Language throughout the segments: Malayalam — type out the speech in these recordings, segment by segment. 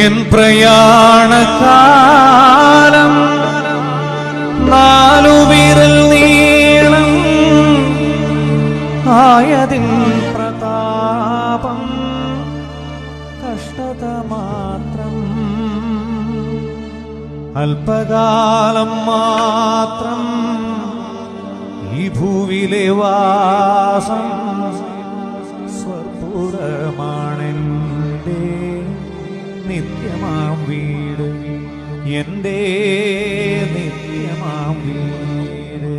എൻ പ്രയാണകാലം നാലു വിരൽ നീളം ആയതിൻ പ്രതാപം കഷ്ടത മാത്രം അല്പകാലം മാത്രം ഈ ഭൂവിലെ വാസം വീട് എന്റെ നിത്യമാം വീട്.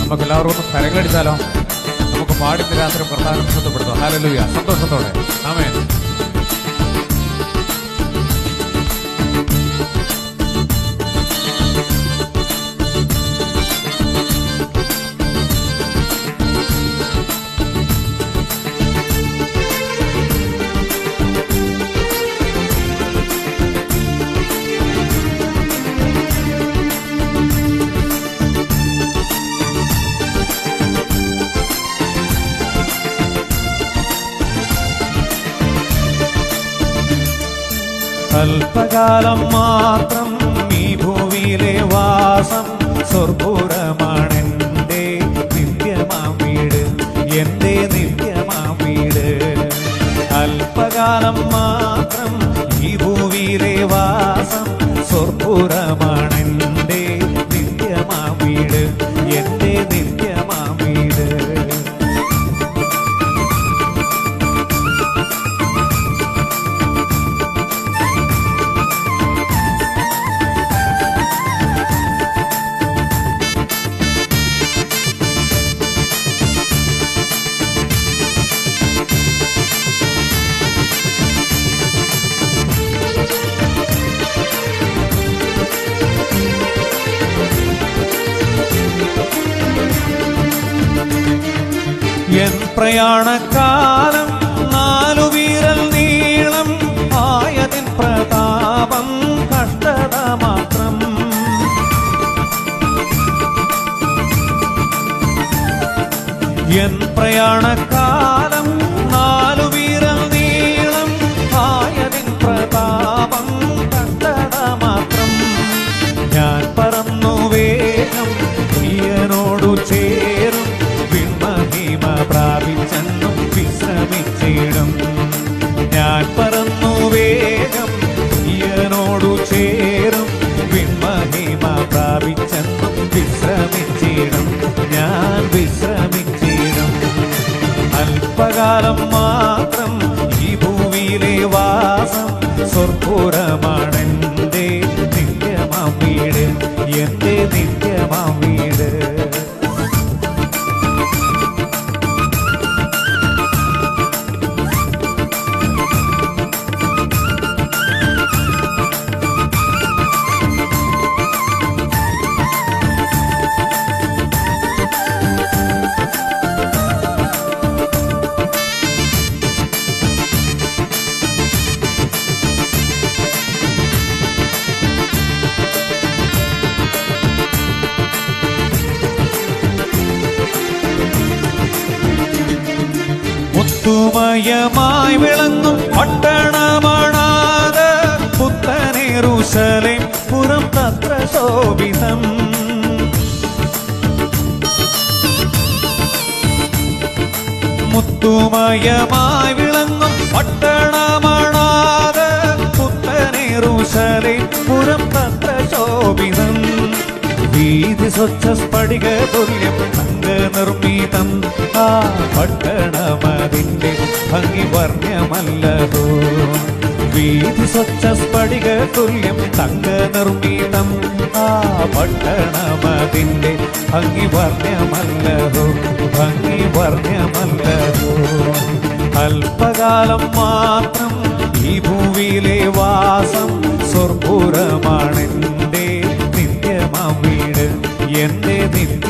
നമുക്ക് എല്ലാവർക്കും ഒന്ന് കരങ്ങടിച്ചാലോ നമുക്ക് പാടി നിരാത്രം പ്രധാനം ശ്രദ്ധപ്പെടുത്താം ഹാലലുയ സന്തോഷത്തോടെ. ആമേ അല്പകാലം മാത്രം ഈ ഭൂമിയിലെ വാസം സ്വർപ്പുരമാണെന്റെ നിത്യമാം വീട് എന്റെ നിത്യമാം വീട്. അല്പകാലം മാത്രം ഈ ഭൂമിയിലെ വാസം സ്വർപ്പുരമാണെന്റെ എൻ പ്രയാണകാലം നാലു വീരൽ നീളം ആയതിൻ പ്രതാപം കഷ്ടത മാത്രം. എൻ പ്രയാണകാലം ഞാൻ പറന്നു വേഗം ഇയനോടു ചേരും. വിമഹിമ പ്രാപിച്ചെന്നും വിശ്രമിച്ചിടും. ഞാൻ വിശ്രമിച്ചിടും. അല്പകാലം മാത്രം മുത്തുമയമായി വിളങ്ങും പട്ടണമാണാത്. പുത്തനേറുശലേം പുറം തത്ര ശോഭിതം. മുത്തുമയമായി വിളങ്ങും പട്ടണമാണാത്. പുത്തനേറുശലേം പുറം തത്ര ശോഭിതം. വീതി സ്വച്ഛ സ്ഫടിക തുല്യം നിർമ്മിതം. ആ പട്ടണമതിന്റെ ഭംഗി വർണമല്ലതോ വീതി സ്വച്ഛ സ്ഫടിക തുല്യം തങ്ക നിർമ്മിതം. ആ പട്ടണമതിന്റെ ഭംഗി വർണമല്ലതോ ഭംഗി വർണമല്ലതോ അല്പകാലം മാത്രം ഈ ഭൂമിയിലെ വാസം സ്വർപുരമാണെന്റെ നിത്യമ വീട്. എന്റെ നിത്യമാം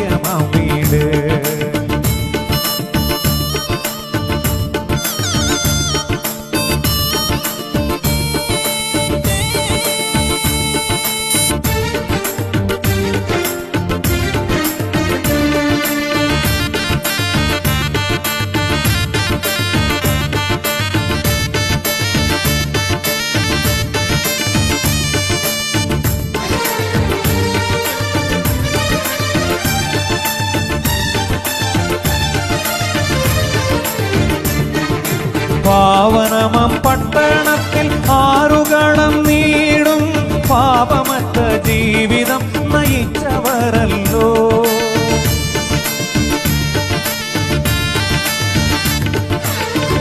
പാവനമം പട്ടണത്തിൽ ആറുകളം നീടും. പാപമറ്റ ജീവിതം നയിച്ചവരല്ലോ.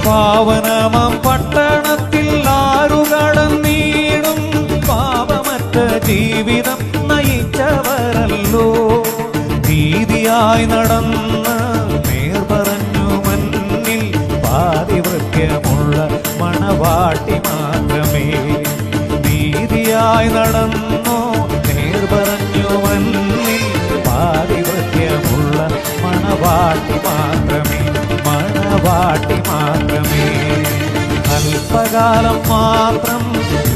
പാവനമം പട്ടണത്തിൽ ആറുകളം നീടും. പാപമറ്റ ജീവിതം നയിച്ചവരല്ലോ. നീതിയായി നടന്നു മണവാട്ടി മാത്രമേ. അല്പകാലം മാത്രം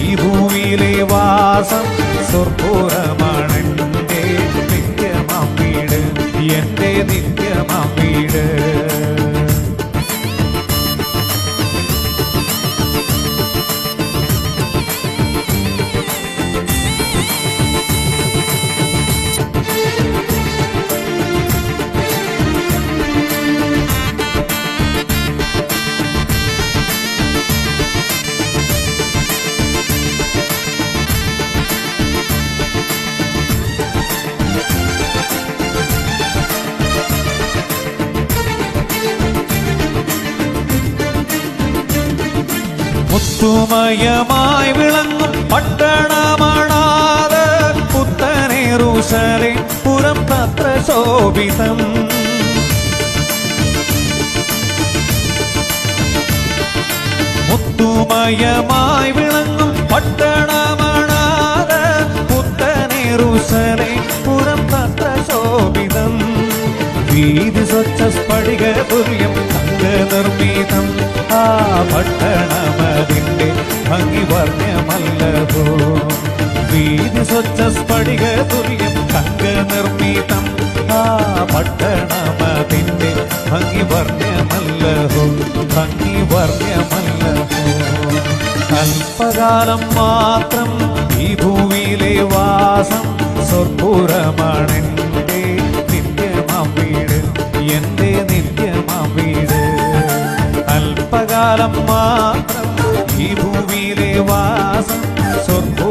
ഈ ഭൂമിയിലെ വാസം സ്വർപ്പൂരമാണെന്റെ നിത്യമാ വീട് എന്റെ നിത്യമാ വീട്. മുത്തുമയമായി വിളങ്ങും പട്ടണമാണാത് പുത്തനേറുശലേ പുറം തത്ര ശോഭിതം മുത്തുമയമായി വിളങ്ങും പട്ടണമാണാത് പുത്തനേറുശലേ പുറം വീതി സ്വച്ഛ സ്ഫടിക തുല്യം തങ്ക നിർമ്മിതം. ആ പട്ടണമതിന്റെ ഭംഗി വർണമല്ലതോ വീതി സ്വച്ഛ സ്ഫടിക തുല്യം തങ്ക നിർമ്മിതം. ആ പട്ടണമതിന്റെ ഭംഗി വർണമല്ലതോ ഭംഗി വർണമല്ലതോ അല്പകാലം മാത്രം ഈ ഭൂമിയിലെ വാസം സ്വർപ്പൂരമാണെന്റെ കാലം മാത്രം ഈ ഭൂമിയിലെ വാസം സ്വർഗോ